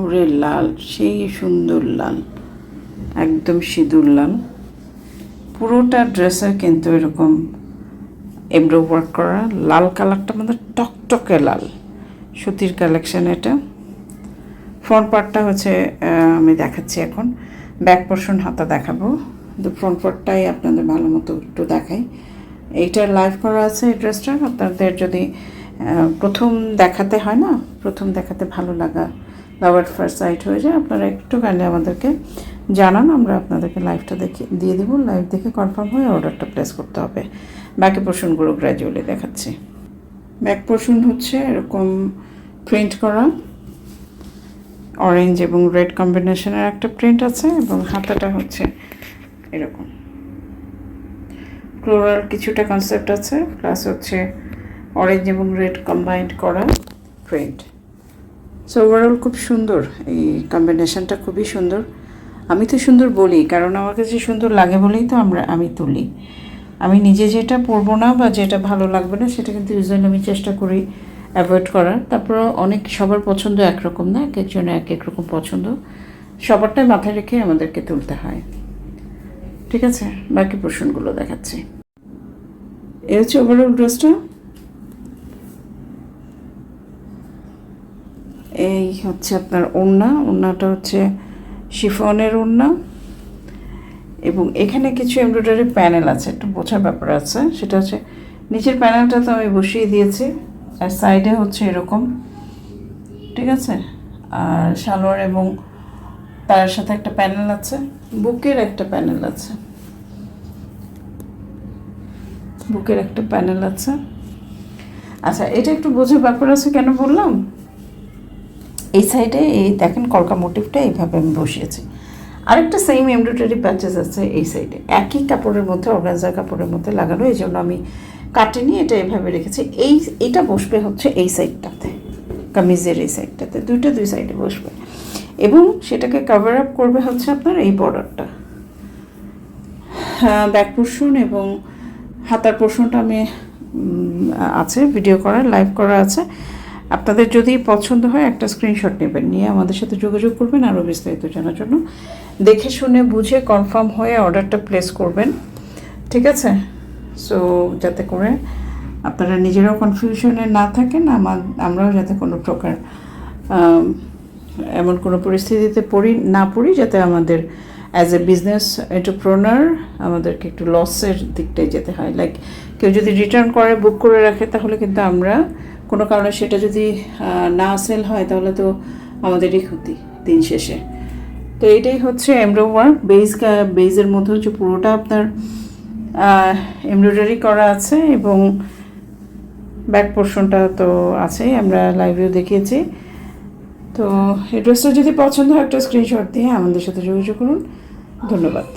ওরে লাল, সেই সুন্দর লাল, একদম সিঁদুর লাল। পুরোটা ড্রেসের কিন্তু এরকম এমব্রো ওয়ার্ক করা, লাল কালারটা আমাদের টকটকে লাল, সুতির কালেকশান এটা। ফ্রন্ট পার্টটা হচ্ছে আমি দেখাচ্ছি এখন, ব্যাক পোর্শন হাতা দেখাবো। কিন্তু ফ্রন্ট পার্টটাই আপনাদের ভালো মতো একটু দেখাই। এইটা লাইভ করা আছে এই ড্রেসটা আপনাদের যদি প্রথম দেখাতে হয় না, প্রথম দেখাতে ভালো লাগা লাভ ফার্স্ট সাইট হয়ে যায়, আপনারা একটু কাইন্ডলি আমাদেরকে জানান, আমরা আপনাদেরকে লাইভটা দেখে, দিয়ে দেবো। লাইভ দেখে কনফার্ম হয়ে অর্ডারটা প্লেস করতে হবে। বাকি পোর্শনগুলো গ্র্যাজুয়ালি দেখাচ্ছি। ব্যাক পোর্শন হচ্ছে এরকম প্রিন্ট করা। অরেঞ্জ এবং রেড কম্বিনেশনের একটা প্রিন্ট আছে এবং হাতাটা হচ্ছে এরকম। ফ্লোরাল কিছুটা কনসেপ্ট আছে প্লাস হচ্ছে অরেঞ্জ এবং রেড কম্বাইন্ড করা প্রিন্ট সো ওভারঅল খুব সুন্দর। এই কম্বিনেশনটা খুবই সুন্দর। আমি তো সুন্দর বলি, কারণ আমার কাছে সুন্দর লাগে বলেই তো আমরা, আমি তুলি। আমি নিজে যেটা পরবো না বা যেটা ভালো লাগবে না, সেটা কিন্তু ইউজুয়ালি আমি চেষ্টা করি অ্যাভয়েড করার। তারপর অনেক, সবার পছন্দ একরকম না, এক একজনের এক এক রকম পছন্দ। সবারটাই মাথায় রেখে আমাদেরকে তুলতে হয়। ঠিক আছে? বাকি পোর্শনগুলো দেখাচ্ছি। এ হচ্ছে ওভারঅল ড্রেসটা এই হচ্ছে আপনার ওড়না, ওড়নাটা হচ্ছে শিফনের ওড়না। এবং এখানে কিছু এমব্রয়ডারি প্যানেল আছে, একটু বোঝার ব্যাপার আছে। সেটা হচ্ছে নিচের প্যানেলটা তো আমি বসিয়ে দিয়েছি, আর সাইডে হচ্ছে এরকম, ঠিক আছে? আর সালোয়ার এবং তার সাথে একটা প্যানেল আছে, বুকের একটা প্যানেল আছে। বুকের একটা প্যানেল আছে। আচ্ছা এটা একটু বোঝার ব্যাপার আছে কেন বললাম? এই সাইডে এই দেখেন কলকা মোটিভটা এইভাবে আমি বসিয়েছি। আরেকটা সেম এমব্রয়ডারি প্যাচেস আছে এই সাইডে একই কাপড়ের মধ্যে অর্গানজার কাপড়ের মধ্যে লাগানো, এই জন্য আমি কাটিনি, এটা এভাবে রেখেছি। এই, এটা বসবে হচ্ছে এই সাইডটাতে কামিজের এই সাইডটাতে দুইটা দুই সাইডে বসবে। এবং সেটাকে কাভার আপ করবে হচ্ছে আপনার এই বর্ডারটা ব্যাক পোর্শন এবং হাতার পোর্শনটা আমি আছে ভিডিও করা লাইভ করা আছে। আপনাদের যদি পছন্দ হয়, একটা স্ক্রিনশট নেবেন। নিয়ে আমাদের সাথে যোগাযোগ করবেন আরও বিস্তারিত জানার জন্য। দেখে শুনে বুঝে কনফার্ম হয়ে অর্ডারটা প্লেস করবেন। ঠিক আছে? সো যাতে করে আপনারা নিজেরাও কনফিউশনে না থাকেন, আমার, আমরাও যাতে কোনো প্রকার এমন কোনো পরিস্থিতিতে পড়ি, না পড়ি, যাতে আমাদের অ্যাজ এ বিজনেস এন্টারপ্রনার আমাদেরকে একটু লসের দিকটাই যেতে হয়। লাইক কেউ যদি রিটার্ন করে বুক করে রাখে, তাহলে কিন্তু আমরা কোনো কারণে সেটা যদি না সেল হয় তাহলে তো আমাদেরই ক্ষতি দিন শেষে। তো এটাই হচ্ছে এমব্রো ওয়ার্ক বেজ বেজের মধ্যে হচ্ছে পুরোটা আপনার এমব্রয়ডারি করা আছে এবং ব্যাক পোর্শনটা তো আছেই, আমরা লাইভেও দেখিয়েছি। তো এই ড্রেসটা যদি পছন্দ হয় একটা স্ক্রিনশট দিয়ে আমাদের সাথে যোগাযোগ করুন। ধন্যবাদ।